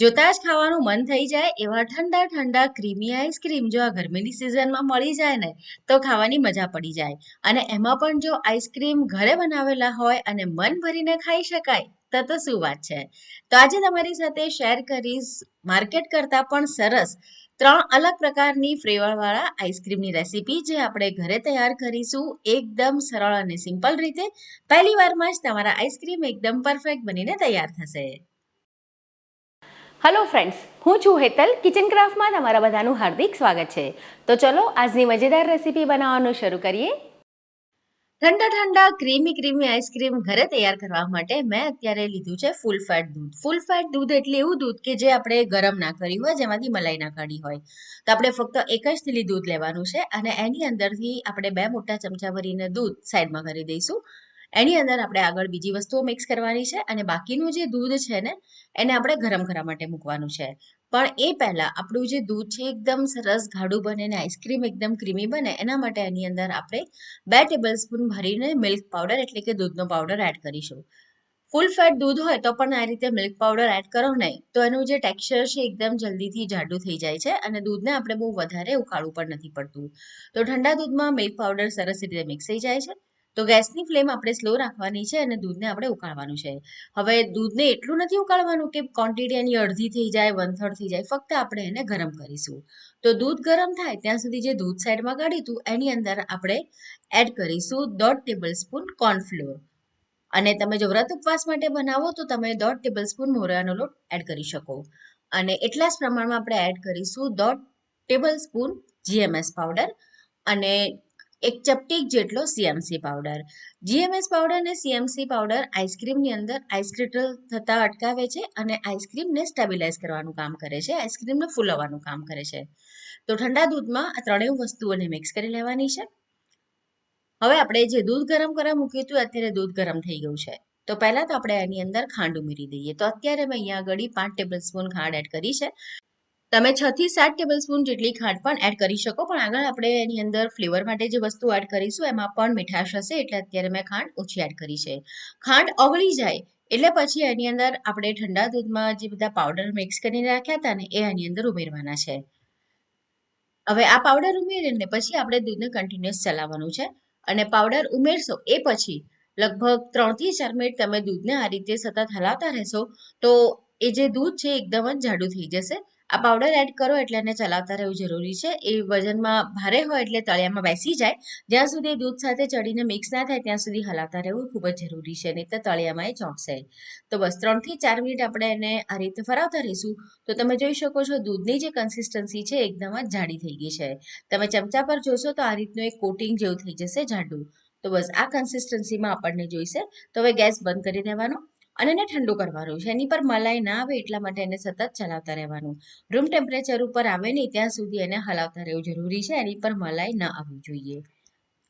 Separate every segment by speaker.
Speaker 1: જોતા જ ખાવાનું મન થઈ જાય એવા ઠંડા ઠંડા ક્રીમી આઈસ્ક્રીમ જો આ ગરમીની સિઝનમાં મળી જાય ને, તો ખાવાની મજા પડી જાય. અને એમાં પણ જો આઈસ્ક્રીમ ઘરે બનાવેલા હોય અને મન ભરીને ખાઈ શકાય, તો તો શું વાત છે. તો આજે તમારી સાથે શેર કરીશ માર્કેટ કરતાં પણ સરસ ત્રણ અલગ પ્રકારની ફ્લેવરવાળા આઈસ્ક્રીમની રેસીપી જે આપણે ઘરે તૈયાર કરીશું, એકદમ સરળ અને સિમ્પલ રીતે. પહેલી વારમાં જ તમારા આઈસ્ક્રીમ એકદમ પરફેક્ટ બનીને તૈયાર થશે.
Speaker 2: હલો ફ્રેન્ડ્સ હું છું હેતલ કિચન ક્રાફ્ટમાં તમારા બધાનું હાર્દિક સ્વાગત છે. તો ચલો, આજની મજેદાર રેસીપી બનાવવાનું શરૂ કરીએ.
Speaker 1: ઠંડા ઠંડા ક્રીમી ક્રીમી આઈસ્ક્રીમ ઘરે તૈયાર કરવા માટે મેં અત્યારે લીધું છે ફૂલ ફેટ દૂધ. ફૂલ ફેટ દૂધ એટલે એવું દૂધ કે જે આપણે ગરમ ના કર્યું હોય, જેમાંથી મલાઈ ના કાઢી હોય. તો આપણે ફક્ત એક જ થેલી દૂધ લેવાનું છે અને એની અંદરથી આપણે બે મોટા ચમચા ભરીને દૂધ સાઈડમાં કરી દઈશું. એની અંદર આપણે આગળ બીજી વસ્તુઓ મિક્સ કરવાની છે અને બાકીનું જે દૂધ છે ને, એને આપણે ગરમ કરવા માટે મૂકવાનું છે. પણ એ પહેલાં આપણું જે દૂધ છે એકદમ સરસ ગાઢું બને અને આઈસ્ક્રીમ એકદમ ક્રીમી બને, એના માટે એની અંદર આપણે બે ટેબલ સ્પૂન ભરીને મિલ્ક પાવડર એટલે કે દૂધનો પાવડર એડ કરીશું. ફૂલ ફેટ દૂધ હોય તો પણ આ રીતે મિલ્ક પાવડર એડ કરો નહીં, તો એનું જે ટેક્સચર છે એકદમ જલ્દીથી જાડું થઈ જાય છે અને દૂધને આપણે બહુ વધારે ઉકાળવું પણ નથી પડતું. તો ઠંડા દૂધમાં મિલ્ક પાવડર સરસ રીતે મિક્સ થઈ જાય છે. તો ગેસની ફ્લેમ આપણે સ્લો રાખવાની છે અને દૂધને આપણે ઉકાળવાનું છે. હવે દૂધને એટલું નથી ઉકાળવાનું કે ક્વોન્ટિટી એની અડધી થઈ જાય વન થર્ડ થઈ જાય, ફક્ત આપણે એને ગરમ કરીશું. તો દૂધ ગરમ થાય ત્યાં સુધી જે દૂધ સાઈડમાં કાઢ્યું હતું એની અંદર આપણે એડ કરીશું દોઢ ટેબલ સ્પૂન કોર્નફ્લોર અને તમે જો વ્રત ઉપવાસ માટે બનાવો તો તમે દોઢ ટેબલ સ્પૂન મોરવાનો લોટ એડ કરી શકો. અને એટલા જ પ્રમાણમાં આપણે એડ કરીશું દોઢ ટેબલ સ્પૂન જીએમએસ પાવડર અને એક ચપટીક જેટલો સીએમસી પાવડર જીએમએસ પાવડર અને સીએમસી પાવડર આઈસ્ક્રીમની અંદર આઈસ્ક્રિટલ થતાં અટકાવે છે અને આઈસ્ક્રીમને સ્ટેબિલાઇઝ કરવાનું કામ કરે છે. આઈસ્ક્રીમને ફૂલવવાનું કામ કરે છે. તો ઠંડા દૂધમાં આ ત્રણેય વસ્તુઓને મિક્સ કરી લેવાની છે. હવે આપણે જે દૂધ ગરમ કરવા મૂક્યું હતું, અત્યારે દૂધ ગરમ થઈ ગયું છે. તો પહેલાં તો આપણે એની અંદર ખાંડ ઉમેરી દઈએ. તો અત્યારે મેં અહીંયા આગળ પાંચ ટેબલ સ્પૂન ખાંડ એડ કરી છે. તમે છ થી સાત ટેબલ સ્પૂન જેટલી ખાંડ પણ એડ કરી શકો. પણ આગળ આપણે એની અંદર ફ્લેવર માટે જે વસ્તુ એડ કરીશું, એમાં પણ મીઠાશ હશે, એટલે અત્યારે મેં ખાંડ ઓછી એડ કરી છે. ખાંડ ઓગળી જાય, એટલે પછી એની અંદર આપણે ઠંડા દૂધમાં જે બધા પાવડર મિક્સ કરીને રાખ્યા હતા ને, એ એની અંદર ઉમેરવાના છે. હવે આ પાવડર ઉમેરીને પછી આપણે દૂધને કન્ટિન્યુઅસ ચલાવવાનું છે. અને પાવડર ઉમેરશો એ પછી લગભગ ત્રણથી ચાર મિનિટ તમે દૂધને આ રીતે સતત હલાવતા રહેશો, તો એ જે દૂધ છે એકદમ જ જાડું થઈ જશે. આ પાવડર એડ કરો એટલે એને ચલાવતા રહેવું જરૂરી છે. એ વજનમાં ભારે હોય એટલે તળિયામાં બેસી જાય. જ્યાં સુધી દૂધ સાથે ચડીને મિક્સ ના થાય ત્યાં સુધી હલાવતા રહેવું ખૂબ જ જરૂરી છે, નહીં તો તળિયામાં એ ચોંકશે. તો બસ ત્રણથી ચાર મિનિટ આપણે એને આ રીતે ફરાવતા રહીશું. તો તમે જોઈ શકો છો દૂધની જે કન્સિસ્ટન્સી છે એકદમ જ જાડી થઈ ગઈ છે. તમે ચમચા પર જોશો તો આ રીતનું એક કોટિંગ જેવું થઈ જશે જાડું તો બસ આ કન્સિસ્ટન્સીમાં આપણને જોઈશે. તો હવે ગેસ બંધ કરી દેવાનો. અને એને ઠંડુ કરવાનું છે. એની પર મલાઈ ના આવે એટલા માટે એને સતત ચલાવતા રહેવાનું. રૂમ ટેમ્પરેચર ઉપર આવે નહીં, ત્યાં સુધી એને હલાવતા રહેવું જરૂરી છે. એની પર મલાઈ ન આવવી જોઈએ.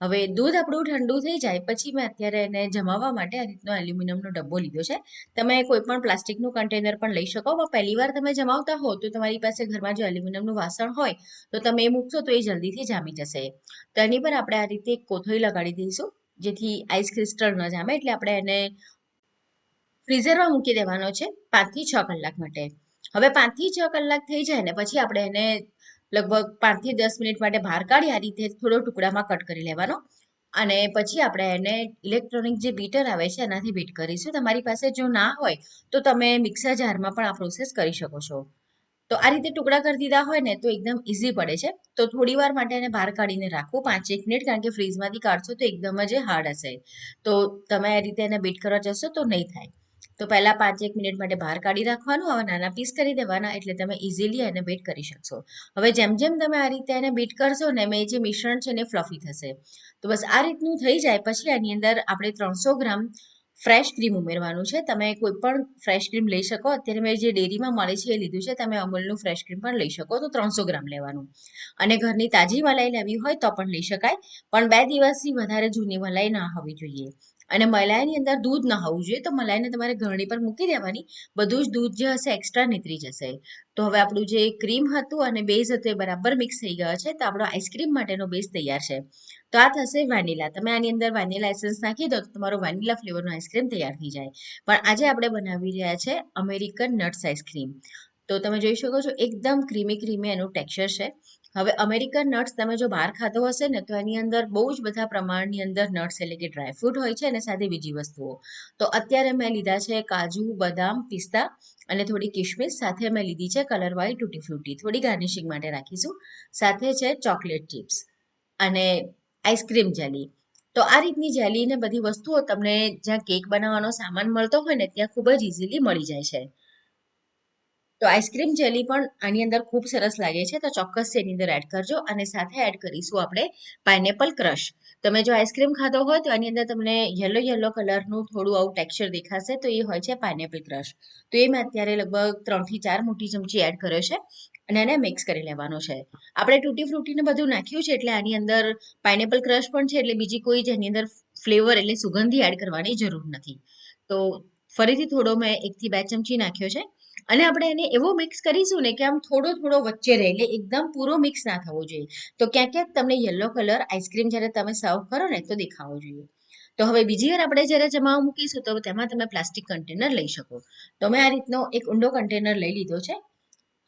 Speaker 1: હવે દૂધ આપણું ઠંડુ થઈ જાય, પછી મેં અત્યારે એને જમાવવા માટે આ રીતનો એલ્યુમિનિયમનો ડબ્બો લીધો છે. તમે કોઈ પણ પ્લાસ્ટિકનું કન્ટેનર પણ લઈ શકો, પણ પહેલી વાર તમે જમાવતા હો તો તમારી પાસે ઘરમાં જો એલ્યુમિનિયમનું વાસણ હોય, તો તમે એ મૂકશો તો એ જલ્દીથી જામી જશે. તો એની પર આપણે આ રીતે એક કોથળી લગાડી દઈશું, જેથી આઈસ ક્રિસ્ટલ ન જામે, એટલે આપણે એને ફ્રીઝરમાં મૂકી દેવાનો છે પાંચથી છ કલાક માટે. હવે પાંચથી છ કલાક થઈ જાય ને પછી આપણે એને લગભગ પાંચથી દસ મિનિટ માટે બહાર કાઢી આ રીતે થોડો ટુકડામાં કટ કરી લેવાનો. અને પછી આપણે એને ઇલેક્ટ્રોનિક જે બીટર આવે છે એનાથી બીટ કરીશું. તમારી પાસે જો ના હોય તો તમે મિક્સર જારમાં પણ આ પ્રોસેસ કરી શકો છો. તો આ રીતે ટુકડા કરી દીધા હોય ને તો એકદમ ઇઝી પડે છે. તો થોડી વાર માટે એને બહાર કાઢીને રાખવું પાંચ એક મિનિટ કારણ કે ફ્રીઝમાંથી કાઢશો તો એકદમ જ હાર્ડ હશે. તો તમે આ રીતે એને બીટ કરવા જશો તો નહીં થાય. તો પહેલાં પાંચ એક મિનિટ માટે બહાર કાઢી રાખવાનું હવે નાના પીસ કરી દેવાના એટલે તમે ઇઝીલી એને બીટ કરી શકશો. હવે જેમ જેમ તમે આ રીતે એને બીટ કરશો ને મેં જે મિશ્રણ છે ને ફ્લફી થશે. તો બસ આ રીતનું થઈ જાય, પછી એની અંદર આપણે ત્રણસો ગ્રામ ફ્રેશ ક્રીમ ઉમેરવાનું છે. તમે કોઈ પણ ફ્રેશ ક્રીમ લઈ શકો. અત્યારે મેં જે ડેરીમાં મળે છે એ લીધું છે, તમે અમૂલનું ફ્રેશ ક્રીમ પણ લઈ શકો. તો ત્રણસો ગ્રામ લેવાનું. અને ઘરની તાજી મલાઈ લેવી હોય તો પણ લઈ શકાય. પણ બે દિવસથી વધારે જૂની મલાઈ ના હોવી જોઈએ. અને મલાઈની અંદર દૂધ ન હોવું જોઈએ. તો મલાઈને તમારે ઘરણી પર મૂકી દેવાની. બધું જ દૂધ જે હશે એક્સ્ટ્રા નીતરી જશે. તો હવે આપણું જે ક્રીમ હતું અને બેઝ હતું એ બરાબર મિક્સ થઈ ગયો છે. તો આપણો આઈસ્ક્રીમ માટેનો બેઝ તૈયાર છે. તો આ થશે વેનીલા તમે આની અંદર વેનીલા એસન્સ નાખી દો તો તમારો વેનીલા ફ્લેવરનો આઈસ્ક્રીમ તૈયાર થઈ જાય. પણ આજે આપણે બનાવી રહ્યા છે અમેરિકન નટ્સ આઈસ્ક્રીમ તો તમે જોઈ શકો છો, એકદમ ક્રીમી ક્રીમી એનું ટેક્સચર છે. હવે અમેરિકન નટ્સ તમે જો બહાર ખાધો હશે ને, તો એની અંદર બહુ જ બધા પ્રમાણની અંદર નટ્સ એટલે કે ડ્રાયફ્રૂટ હોય છે અને સાથે બીજી વસ્તુઓ. તો અત્યારે મેં લીધા છે કાજુ, બદામ, પિસ્તા અને થોડી કિશમિશ સાથે મેં લીધી છે કલરવાળી તૂટી ફ્રૂટી. થોડી ગાર્નિશિંગ માટે રાખીશું. સાથે છે ચોકલેટ ચિપ્સ અને આઈસ્ક્રીમ જેલી. તો આ રીતની જેલી ને બધી વસ્તુઓ તમને જ્યાં કેક બનાવવાનો સામાન મળતો હોય ને, ત્યાં ખૂબ જ ઇઝીલી મળી જાય છે. તો આઈસ્ક્રીમ જેલી પણ આની અંદર ખૂબ સરસ લાગે છે. તો ચોક્કસ એની અંદર એડ કરજો અને સાથે એડ કરીશું આપણે પાઇનેપલ ક્રશ તમે જો આઈસ્ક્રીમ ખાધો હોય તો આની અંદર તમને યલો યલો કલરનું થોડું આવું ટેક્સચર દેખાશે તો એ હોય છે પાઇનેપલ ક્રશ તો એ મેં અત્યારે લગભગ ત્રણથી ચાર મોટી ચમચી એડ કર્યો છે અને એને મિક્સ કરી લેવાનો છે. આપણે તૂટી ફ્રૂટીને બધું નાખ્યું છે એટલે આની અંદર પાઇનેપલ ક્રશ પણ છે એટલે બીજી કોઈ જ એની અંદર ફ્લેવર એટલે સુગંધી એડ કરવાની જરૂર નથી. તો ફરીથી થોડો મેં એકથી બે ચમચી નાખ્યો છે. અને આપણે એને એવો મિક્સ કરીશું ને કે આમ થોડો થોડો વચ્ચે રહે, એટલે એકદમ પૂરો મિક્સ ના થવો જોઈએ. તો ક્યાંક ક્યાંક તમને યલો કલર આઈસ્ક્રીમ જ્યારે તમે સર્વ કરો ને, તો દેખાવો જોઈએ. તો હવે બીજી વાર આપણે જ્યારે જમાવા મૂકીશું, તો તેમાં તમે પ્લાસ્ટિક કન્ટેનર લઈ શકો. તો મેં આ રીતનો એક ઊંડો કન્ટેનર લઈ લીધો છે.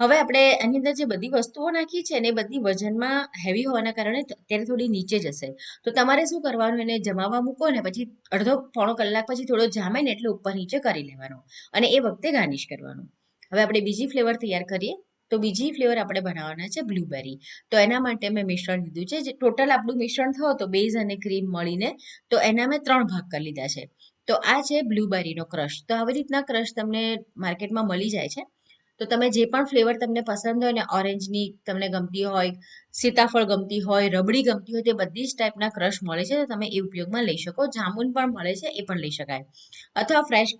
Speaker 1: હવે આપણે એની અંદર જે બધી વસ્તુઓ નાખી છે ને એ બધી વજનમાં હેવી હોવાના કારણે અત્યારે થોડી નીચે જશે તો તમારે શું કરવાનું? એને જમાવા મૂકો ને પછી અડધો પોણો કલાક પછી થોડો જામે ને એટલે ઉપર નીચે કરી લેવાનો અને એ વખતે ગાર્નિશ કરવાનું. હવે આપણે બીજી ફ્લેવર તૈયાર કરીએ. તો બીજી ફ્લેવર આપણે બનાવવાના છે બ્લૂબેરી. તો એના માટે મેં મિશ્રણ લીધું છે. જે ટોટલ આપણું મિશ્રણ થયો તો બેઝ અને ક્રીમ મળીને, તો એના મેં ત્રણ ભાગ કરી લીધા છે. તો આ છે બ્લૂબેરીનો ક્રશ. તો આવી રીતના ક્રશ તમને માર્કેટમાં મળી જાય છે. તો તમે જે પણ ફ્લેવર તમને પસંદ હોય ને ઓરેન્જની તમને ગમતી હોય, સીતાફળ ગમતી હોય, રબડી ગમતી હોય, તે બધી જ ટાઈપના ક્રશ મળે છે, તો તમે એ ઉપયોગમાં લઈ શકો. જામુન પણ મળે છે, એ પણ લઈ શકાય. અથવા ફ્રેશ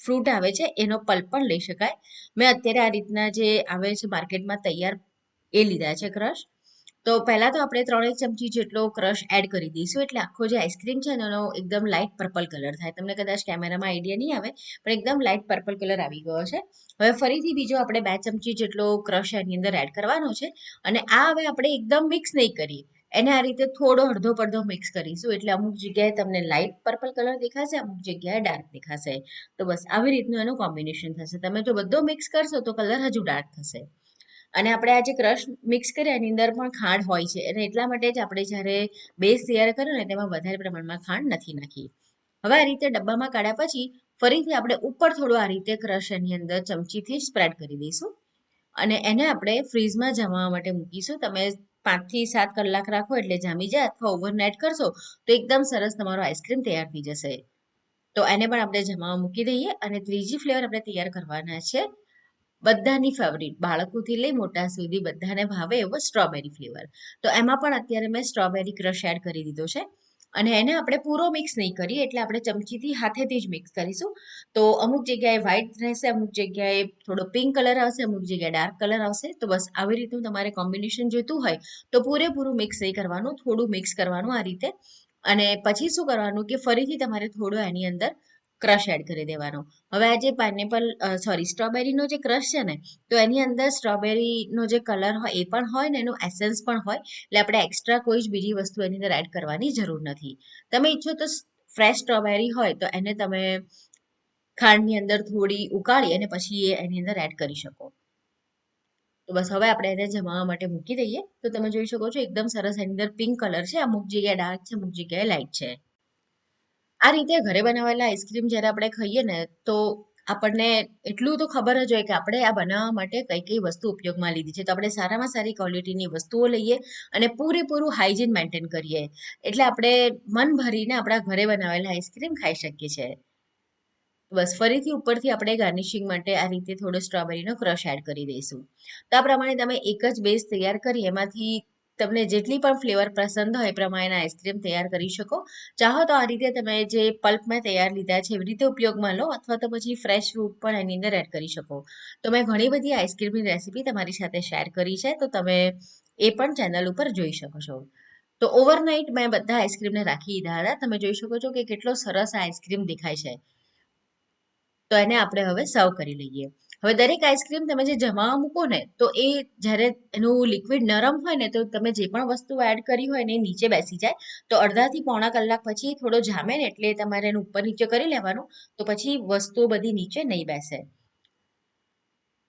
Speaker 1: ફ્રૂટ આવે છે, એનો પલ્પ પણ લઈ શકાય. મેં અત્યારે આ રીતના જે આવે છે માર્કેટમાં તૈયાર એ લીધા છે ક્રશ તો પહેલાં તો આપણે ત્રણેક ચમચી જેટલો ક્રશ એડ કરી દઈશું. એટલે આખો જે આઈસ્ક્રીમ છે એનો એકદમ લાઇટ પર્પલ કલર થાય. તમને કદાચ કેમેરામાં આઈડિયા નહીં આવે, પણ એકદમ લાઇટ પર્પલ કલર આવી ગયો છે હવે ફરીથી બીજો આપણે બે ચમચી જેટલો ક્રશ એની અંદર એડ કરવાનો છે. અને આ હવે આપણે એકદમ મિક્સ નહીં કરીએ. એને આ રીતે થોડો અડધો પડધો મિક્સ કરીશું. એટલે અમુક જગ્યાએ તમને લાઇટ પર્પલ કલર દેખાશે, અમુક જગ્યાએ ડાર્ક દેખાશે. તો બસ, આવી રીતનું એનું કોમ્બિનેશન થશે. તમે જો બધો મિક્સ કરશો તો કલર હજુ ડાર્ક થશે. અને આપણે આ જે ક્રશ મિક્સ કરીએ એની અંદર પણ ખાંડ હોય છે. અને એટલા માટે જ આપણે જ્યારે બેઝ તૈયાર કર્યો ને તેમાં વધારે પ્રમાણમાં ખાંડ નથી નાખી. હવે આ રીતે ડબ્બામાં કાઢ્યા પછી ફરીથી આપણે ઉપર થોડું આ રીતે ક્રશ એની અંદર ચમચીથી સ્પ્રેડ કરી દઈશું. અને એને આપણે ફ્રીઝમાં જમવા માટે મૂકીશું. તમે પાંચથી સાત કલાક રાખો એટલે જામી જાય અથવા ઓવરનાઇટ કરશો તો એકદમ સરસ તમારો આઈસ્ક્રીમ તૈયાર થઈ જશે. તો એને પણ આપણે જમાવા મૂકી દઈએ અને ત્રીજી ફ્લેવર આપણે તૈયાર કરવાના છે બધાની ફેવરિટ બાળકોથી લઈ મોટા સુધી બધાને ભાવે એવો સ્ટ્રોબેરી ફ્લેવર તો એમાં પણ અત્યારે મેં સ્ટ્રોબેરી ક્રશ એડ કરી દીધો છે. અને એને આપણે પૂરો મિક્સ નહીં કરીએ, એટલે આપણે ચમચીથી હાથેથી જ મિક્સ કરીશું. તો અમુક જગ્યાએ વ્હાઇટ રહેશે, અમુક જગ્યાએ થોડો પિંક કલર આવશે, અમુક જગ્યાએ ડાર્ક કલર આવશે. તો બસ આવી રીતનું તમારે કોમ્બિનેશન જોઈતું હોય, તો પૂરેપૂરું મિક્સ નહીં કરવાનું, થોડું મિક્સ કરવાનું આ રીતે. અને પછી શું કરવાનું કે ફરીથી તમારે થોડો એની અંદર ક્રશ એડ કરી દેવાનો. હવે આ જે પાઇનેપલ સોરી સ્ટ્રોબેરીનો જે ક્રશ છે ને, તો એની અંદર સ્ટ્રોબેરીનો જે કલર હોય, એ પણ હોય ને, એનું એસેન્સ પણ હોય, એટલે આપણે એક્સ્ટ્રા કોઈ જ બીજી વસ્તુ એની અંદર એડ કરવાની જરૂર નથી. તમે ઈચ્છો તો ફ્રેશ સ્ટ્રોબેરી હોય, તો એને તમે ખાંડની અંદર થોડી ઉકાળી અને પછી એ એની અંદર એડ કરી શકો. તો બસ હવે આપણે એને જમાવા માટે મૂકી દઈએ. તો તમે જોઈ શકો છો, એકદમ સરસ એની અંદર પિંક કલર છે, અમુક જગ્યાએ ડાર્ક છે, અમુક જગ્યાએ લાઇટ છે. આ રીતે ઘરે બનાવેલા આઈસ્ક્રીમ જ્યારે આપણે ખાઈએ ને, તો આપણને એટલું તો ખબર જ હોય કે આપણે આ બનાવવા માટે કઈ કઈ વસ્તુ ઉપયોગમાં લીધી છે. તો આપણે સારામાં સારી ક્વોલિટીની વસ્તુઓ લઈએ અને પૂરેપૂરું હાઇજીન મેન્ટેન કરીએ. એટલે આપણે મન ભરીને આપણા ઘરે બનાવેલા આઈસ્ક્રીમ ખાઈ શકીએ છીએ. બસ, ફરીથી ઉપરથી આપણે ગાર્નિશિંગ માટે આ રીતે થોડો સ્ટ્રોબેરીનો ક્રશ એડ કરી દઈશું. તો આ પ્રમાણે તમે એક જ બેઝ તૈયાર કરી, એમાંથી તમને જેટલી પણ ફ્લેવર પસંદ હોય એ પ્રમાણેના આઈસ્ક્રીમ તૈયાર કરી શકો. ચાહો તો આ રીતે તમે જે પલ્પ મેં તૈયાર લીધા છે એવી રીતે ઉપયોગમાં લો અથવા તો પછી ફ્રેશ ફ્રૂટ પણ એની અંદર એડ કરી શકો. તો મેં ઘણી બધી આઈસ્ક્રીમની રેસીપી તમારી સાથે શેર કરી છે, તો તમે એ પણ ચેનલ ઉપર જોઈ શકો છો. તો ઓવરનાઇટ મેં બધા આઈસ્ક્રીમને રાખી દીધા હતા. તમે જોઈ શકો છો કે કેટલો સરસ આઈસ્ક્રીમ દેખાય છે. તો એને આપણે હવે સર્વ કરી લઈએ. હવે દરેક આઈસ્ક્રીમ તમે જે જમાવા મૂકો ને, તો એ જ્યારે એનું લિક્વિડ નરમ હોય ને, તો તમે જે પણ વસ્તુ એડ કરી હોય ને એ નીચે બેસી જાય. તો અડધાથી પોણા કલાક પછી થોડો જામે ને, એટલે તમારે એનું ઉપર નીચે કરી લેવાનું, તો પછી વસ્તુઓ બધી નીચે નહીં બેસે.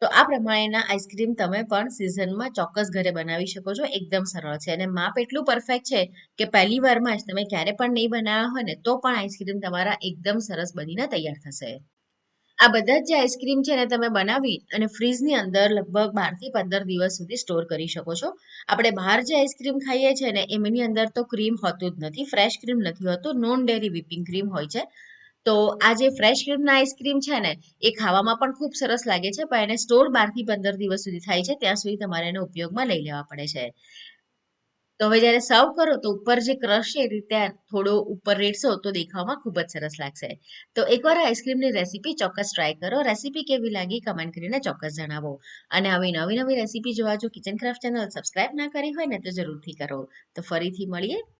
Speaker 1: તો આ પ્રમાણેના આઈસ્ક્રીમ તમે પણ સિઝનમાં ચોક્કસ ઘરે બનાવી શકો છો. એકદમ સરળ છે. અને માપ એટલું પરફેક્ટ છે કે પહેલી વારમાં જ તમે ક્યારે પણ નહીં બનાવ્યા હોય ને, તો પણ આઈસ્ક્રીમ તમારા એકદમ સરસ બનીને તૈયાર થશે. આ બધા જ જે આઈસ્ક્રીમ છે ને તમે બનાવી અને ફ્રીજની અંદર લગભગ બારથી પંદર દિવસ સુધી સ્ટોર કરી શકો છો. આપણે બહાર જે આઈસ્ક્રીમ ખાઈએ છીએ ને, એમની અંદર તો ક્રીમ હોતું જ નથી, ફ્રેશ ક્રીમ નથી હોતું, નોન ડેરી વિપિંગ ક્રીમ હોય છે. તો આ જે ફ્રેશ ક્રીમના આઈસ્ક્રીમ છે ને, એ ખાવામાં પણ ખૂબ સરસ લાગે છે, પણ એને સ્ટોર બારથી પંદર દિવસ સુધી થાય છે, ત્યાં સુધી તમારે એને ઉપયોગમાં લઈ લેવા પડે છે. તો હવે જ્યારે સર્વ કરો તો ઉપર જે ક્રશ છે એ રીતે થોડો ઉપર રેડશો તો દેખાવામાં ખૂબ જ સરસ લાગશે. તો એકવાર આઈસ્ક્રીમની રેસીપી ચોક્કસ ટ્રાય કરો. રેસીપી કેવી લાગી કમેન્ટ કરીને ચોક્કસ જણાવો. અને આવી નવી નવી રેસીપી જોવા જો કિચન ક્રાફ્ટ ચેનલ સબસ્ક્રાઇબ ના કરી હોય ને તો જરૂરથી કરો. તો ફરીથી મળીએ.